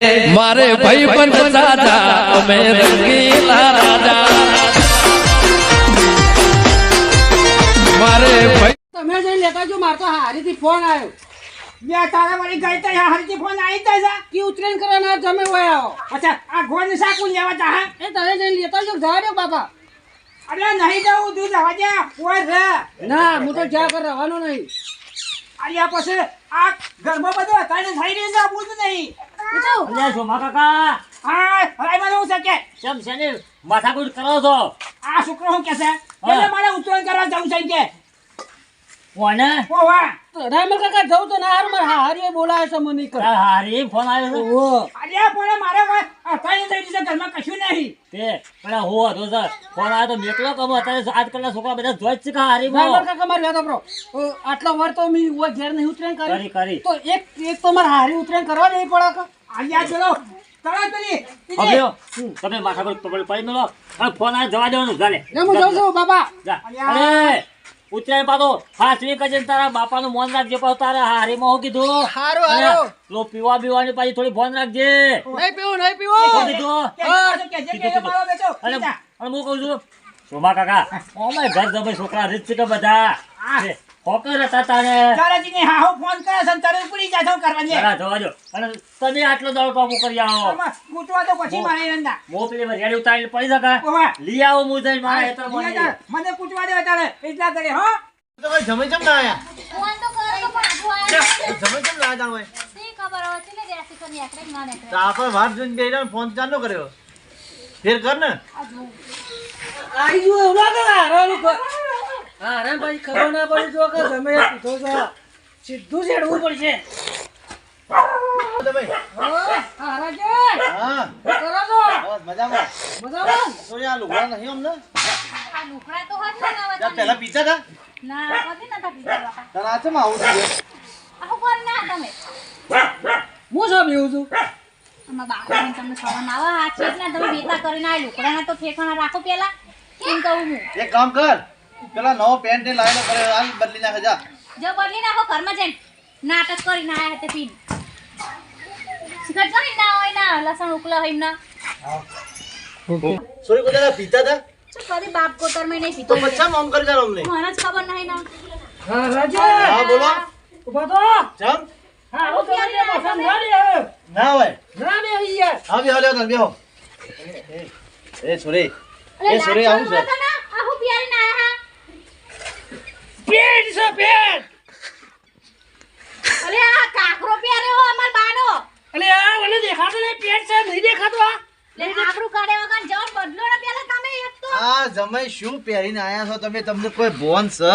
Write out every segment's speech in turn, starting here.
મારે ભાઈ પણ દાદા અમે રંગીલા રાજા. મારે ભાઈ તમે જઈ લેતા જો મારતો હારીથી ફોન આવ્યો. બે તારા વળી ગઈ તો હરજી ફોન આવી તા જા કે ઉતરેન કરવાના જમે હોય આવો. અચ્છા આ ગોળ સાકું લેવા જા એ તમે જઈને લેતા જો જવા દો બાપા. અરે નહીં જાઉં તું જવા દે ઓય રે. ના હું તો જ્યાં કર રહેવાનો નહીં. આલિયા પછી આ ઘરમાં બધું તાઈને થઈ રહ્યું છે બોલતું નહીં. પૂછો અલ્યા સોમા કાકા. હા હરાઈ મને હું કે? સમ છે ને? માથાકૂટ કરો છો. આ છોકરો હું કે છે? એટલે મારે ઉત્તરાયણ કરવા જવું છે કે. કોને ઓ રામલ કાકા જવું તો ના હારું મારે હારી બોલાવે છે મને તાર હારી ફોન આવ્યો છે? ઓ આલિયા પણ મારે કોઈ તાઈને થઈ છે ઘરમાં કશું નહીં. તે પેલા હું હતો સર ફોન આવ્યો તો મેકલો કમો અત્યારે આજકાલના છોકરા બધા જોઈ છે કે હારી રામલ કાકા મારી વાત સાંભળો. આટલો વાર તો મેં ઓય ઘેર નહીં ઉતરેન કરી કરી કરી. તો એક એક તો મારે હારી ઉતરેન કરવા જઈ પડે કે. આલિયા ચલો તરત પેલી હવે તમે માથા પર પડી મેલો. અને ફોન આવ્યો જવા દેવાનું ચાલે. લે હું જાઉં છું બાપા. જા. અરે! ઉતરાય પાછો. હાથવી કજે તારા બાપાનું મોન રાખજે પાછું. તારા હારીમાં હું કીધું? હારું, અને લો પીવા ની પાછી થોડી ફોન રાખજે. નહીં પીવું નહીં પીવું. કીધું? અને. અને હું કહું છું સોમા કાકા ઓમે ઘર જમે છોકરા રીત છે કે બધા? હા. હોકર હતા તારે. તારાજીને હા હું ફોન કરે છે તારે ઉપડી જા તો કરવા દે જવા દો. અને તમે આટલો દળ કાબુ કરી આવો ગૂંચવા તો પછી મારે નંદા મો પેલી રેડી ઉતારી પડી ઓવા લઈ આવો હું જઈને મારા હેતર મને મને પૂછવા દે તારે એટલા કરે હો. જમે કેમ ના આયા? ફોન તો કરો તો પણ જમે કેમ ના ખબર. તો જોઈને ફોન ચાલુ કર્યો? ફેર કર ને. આ જોવું. આવી ગયું એવું લાગે હારાનું કર હારા ભાઈ ખબર ના પડી જો કે તમે કીધો છો. સીધું ચડવું પડશે. તમે હારા હા ને? તમે. ના બાપા. ના તમે? હું શું પીવું છું? આમાં બાપાને તમને ખબર ના આવે આ છે જ તમે વેતા કરીને આ લુગડાના તો ઠેકાણા રાખો પેલા કેમ કહું હું? એક કામ કર પેલા નવો પેન્ટ ને લાવેલો કરે હાલ બદલી નાખે જા. જો બદલી નાખો ઘરમાં જઈને. નાટક કરીને આયા તે પીને સિગરેટ કરી ના હોય ના લસણ ઉકલા હોય ના સોરી કોતા પીતા હતા કદી બાપ કોતર મે નહીં પીતો બચ્ચા આમ કરી જાવ અમને. મને જ ખબર નહીં ના. હા રાજે! હા બોલો. ઊભા તો! ચમ હારો તો મને પસંદ ના ના હોય. ના હવે યાર હા બેહો હાલ્યો તમે બેહો એ સોરી. એ સોરી આવું છે. શરમ હતો ને? આયા પેટ છે પેટ. અરે આ કાકરો પ્યાર્યો હો અમાર બાનો. અરે આ મને દેખાતો નહીં પેટ છે નહીં દેખાતો આ લે કાકરો કાઢે વગર જો બદલો ને પેલા તમે એક તો. આ જમાઈ શું પહેરીને આયા છો? તમે તમને કોઈ ભોન છે?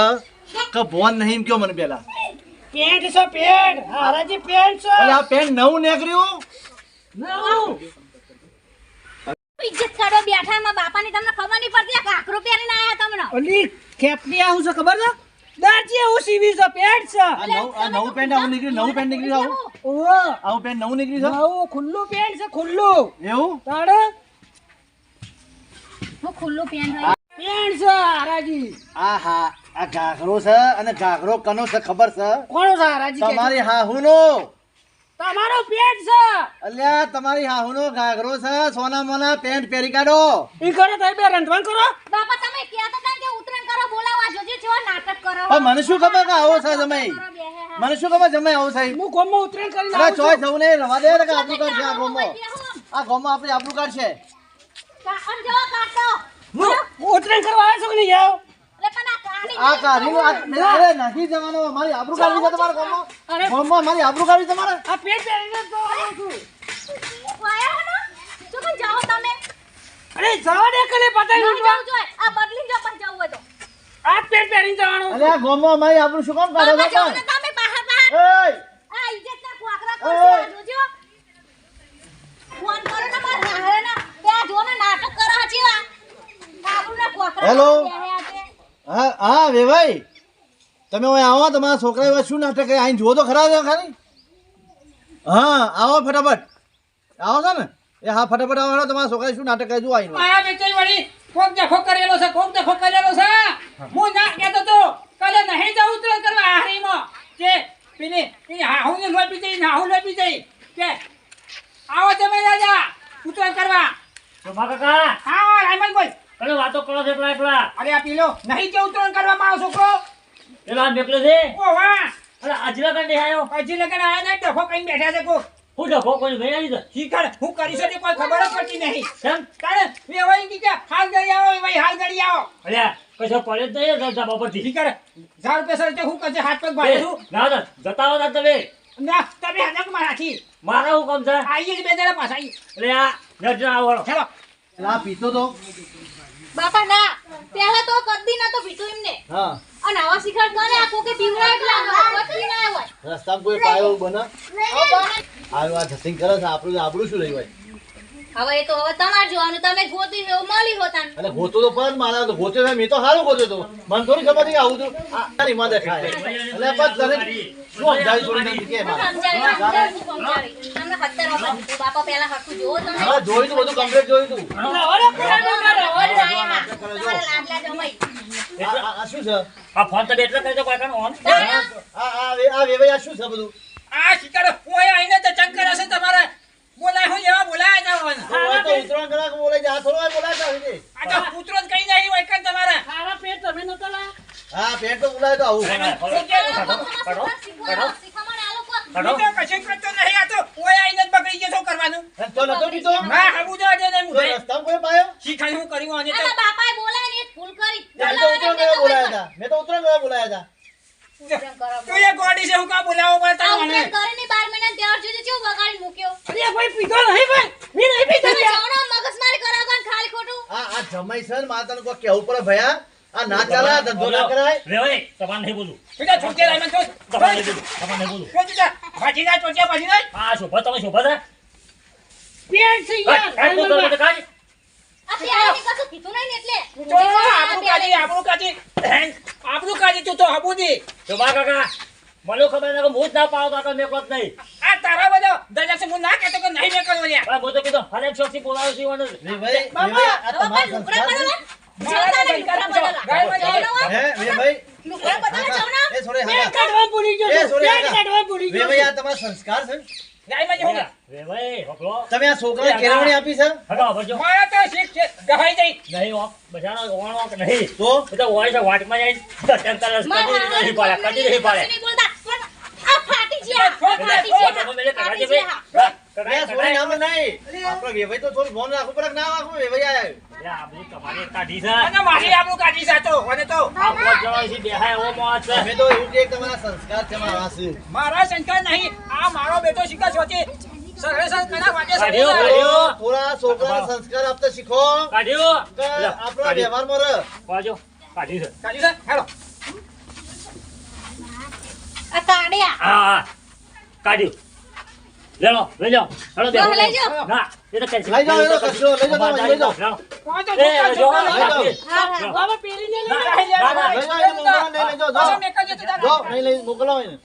કે ભોન નહીં એમ કયો મને પેલા? પેટ છે પેટ. હારાજી પેટ છે. અરે આ પેન્ટ નવું નીકળ્યું? ના આવું. ઇજ્જત કાઢો બેઠા માં બાપાની તમને ખબર નહીં પડતી આ કાકરો પહેરીને આયા તમને. ઓલી કેપની આવું છે ખબર છે? દાજી એવું સીવી છે પેટ છે. આ નવું આ નવું પેન્ટ આવું નીકળી નવું પેન્ટ નીકળી આવું? ઓ આવું પેન્ટ નવું નીકળ્યું આવું ખુલ્લું પેન્ટ છે ખુલ્લું. એવું? તાડ હું ખુલ્લું પેન્ટ હોય. પેન્ટ છે હારાજી. આ હા આ ઘાઘરો છે અને ઘાઘરો કનો છે ખબર છે? કોણ છે આરાજી તમારી હા હું હાહુનો. તમારો પેટ છે. અલ્યા તમારી હાહુનો ઘાઘરો છે સોના મોના પેન્ટ પહેરી કાઢો. ઈ કરો તમે બે રંધવાન કરો. બાપા તમે કહેતા હતા કે ઉતરણ કરો બોલાવા જોજો છો નાટક કરો. પણ મને શું ખબર કે આવો છે કરો હા. મને શું ખબર જમે આવો છે? હું ગોમમાં ઉતરણ કરી અરે ચોય છું. ને રવા દે કે આપણું કાઢ છે આ ગોમો આ ગોમો આપણે આપણું કાઢ છે કાકણ જો કાટો હું ઉતરણ કરવા આવ્યો છું કે નહીં આવો આ કાઢી આ અરે નથી જવાનો મારી આબરૂ કાઢી છે તમારા ગોમો અરે. ગોમો મારી આબરૂ કાઢી તમારે? આ પેટ પહેરીને તો આવું છું. વાયા હો ને? શું કામ જાઓ તમે. અરે જવા દે કલે પતાઈ ઉઠવા જાવું આ બદલી જો પણ જવું હોય તો આ પેટ પહેરીને જવાનું અરે આ મારી આબરૂ શું કામ કાઢો છો? તમે બહાર બહાર. એય આ ઇજ્જત ના કરશે આ જોજો? ફોન કરો ને મારા હારેના ના. આ જો ને નાટક કરો હજી આબરૂ ના ખોખરા હેલો. હા વેભાઈ તમે હવે આવો તમારા છોકરા એવા શું નાટક કરે અહીં જુઓ તો ખરા છે ખાલી. હા આવો ફટાફટ. આવો છો ને? એ હા ફટાફટ આવો તમારા છોકરા શું નાટક કરે જુઓ અહીં મારા બેચારી વળી કોક દેખો કરેલો છે કોક દેખો કરેલો છે. હું ના કહેતો તો કાલે નહીં જાઉં ઉતરાયણ કરવા હારીમાં કે પેલી એ હાહુ ને લોપી જઈ ને હાહુ લોપી જઈ. કે આવો તો ઉત્તરાયણ કરવા. શોભા કાકા હા રાયમલ બોલ કને વાતો કરો છો પેલા એકલા અરે આ પેલો નહીં કે ઉતરણ કરવા મારો છોકરો. પેલા મેકલે છે? ઓ વાહ અરે આજલા કંડે આયો? હજી લગન આયા નહીં ડખો કઈ બેઠા છે કો હું ડખો કોઈ ભાઈ આવી તો? શીખર હું કરી શકે કોઈ ખબર જ પડતી નહીં. કેમ તારે વેવાઈ હોય કે હાલ ગળી આવો ભાઈ હાલ ગળી આવો. અલ્યા કશો પડે જ નહીં જતા બાપરથી શીખર ઝાડ પેસર સર હું કજે હાથ પગ ભાઈ છું ના ના જતા હો તમે. ના તમે હજક મારાથી મારા હું કમ છે? આઈએ જ બે જણા પાછા આઈએ એટલે આ નજર આવો. ચલો. લા પીતો તો બાપા ના. પહેલા તો કદી ના તો ભીતું એમને. હા. અને આવા શિખર કરે આખો કે પીવડા એટલા કદી ના હોય. રસ્તા કોઈ પાયો બના હવે આ ધસિંગ કરે છે આપણું આપણું શું રહ્યું હોય હવે એ તો હવે તમારે જોવાનું તમે ગોતી એવું મળી હોતા એટલે ગોતો તો પણ મારા તો ગોતે મેં તો સારું ગોતો તો. મને થોડી ખબર કે આવું તો. આ તારી માં દેખાય. એટલે પણ તને શું સમજાય થોડી કે મારે? તમને હત્તર બાપા પહેલા હરખું જોવો તમે. હા જોયું તો બધું કમ્પ્લીટ જોયું તું. શું છે? આ ફોન તો એટલે કરજો કોઈ કાનો ઓન આ આ આ વેવાઈ આ શું છે બધું? આ શિકાર કોઈ આઈને તો ચક્કર હશે તમારે. બોલાય હું એવા બોલાય ના હોય આ તો ઉતરાણ કરા કે બોલાય છે. થોડો બોલાય છે આ તો પુત્રો જ કઈ નહીં હોય કઈ તમારે? હા પેટ તો બોલાય તો આવું. હું તો કશું કરતો નહીં આ તો ઓય આઈને જ બગડી ગયો કરવાનું. તો નતો ના હબુ જવા દે ને કોઈ પાયો? શિખર કર્યું તો બાપાએ બોલાય ને જ મેં તો ઉતરાણ કરવા બોલાયા હતા મેં તો ઉતરાણ કરવા બોલાયા હતા તું એ ગોડી છે હું કા બોલાવો? પડે આ તને કરીને બાર મહિના ત્યાર સુધી ચેવું બગાડી મૂક્યો? અરે ભાઈ પીધો નહીં ભાઈ મી નહીં પીધો તમે જાણો મગજમારી કરાવો ને ખાલી ખોટું. આ આ જમાઈ છે માતાને કોઈ પડે ભયા? આ ના ચાલે ધંધો ના કરાય? રેવાય તમારે નહીં બોલું તું છૂટે લાઈમાં તો તમારે નહીં બોલું તમારે નહીં બોલું કોઈ તું ભાજી ના ચોચ્યા ભાજી ના? આ શોભા તમે શોભા છે કાઢ આપણું કાજી તું તો હબુદી શોભા કાકા મને ખબર નથી હું જ ના પાડો તો મેકલો જ નહીં. આ તારા બધો દરજ્જા છે હું ના કહેતો કે નહીં મેં કરવો લ્યા હું તો કીધું હરેક શોખથી બોલાવ્યો છું ઈવોને. વેવાઈ વેવાઈ આ હવે તમારા પણ લુગડા સંસ્કાર છે. બદલવા? જવના ને લુગડા બદલવા. હે વેવાઈ લુગડા બદલવા જવના એ છોડે હાકા કાઢવા ભૂલી ગયો એ કાઢવા આ તમારા સંસ્કાર છે ગાયમાં જવું રેવાય, હોકલો. તમે આ છોકરાને કેળવણી આપી છે? મારા તો શીખ છે ગહાઈ જઈ. નહીં ઓણ. તો? બધા તો હોય છે વાટમાં જાય કદી નહીં પાડે, કદી નહીં પાડે. આ ફાટી ફાટી છે. અને મારી આપણું કાઢી સાચો અને તો. આ પોત જણાવી છે, બેહાય એવો મોત છે. અમે તો એવું કે તમારા સંસ્કાર મારા છે નહીં. આ મારો બેટો શીખા છે સરળ સંસ્કાર વાગે કાઢ્યો, છે. કાઢ્યો. થોડો- થોડા છોકરાને સંસ્કાર આપતા શીખો. કાઢ્યો. આપણો કાઢ્યો. વ્યવહારમાં રહે પાડજો. કાઢી છે. કાઢી છે? હેલો. આ કાઢ્યા હા, હા. કાઢ્યું. લેલો, લઈ જાઓ. હેલો, બે લઈ જાઓ. ના, એ તો cancel. લઈ જાઓ, એ તો કચરો, લઈ જાઓ, તમે, લઈ જાઓ. કોણ તો જો, લઈ જાઓ. હા હા બાબા પેલી ને ના, ના, ના. લઈ જાઓ, મોકલો, નહીં લઈ જાઓ, જો નહીં લઈ મોકલો એને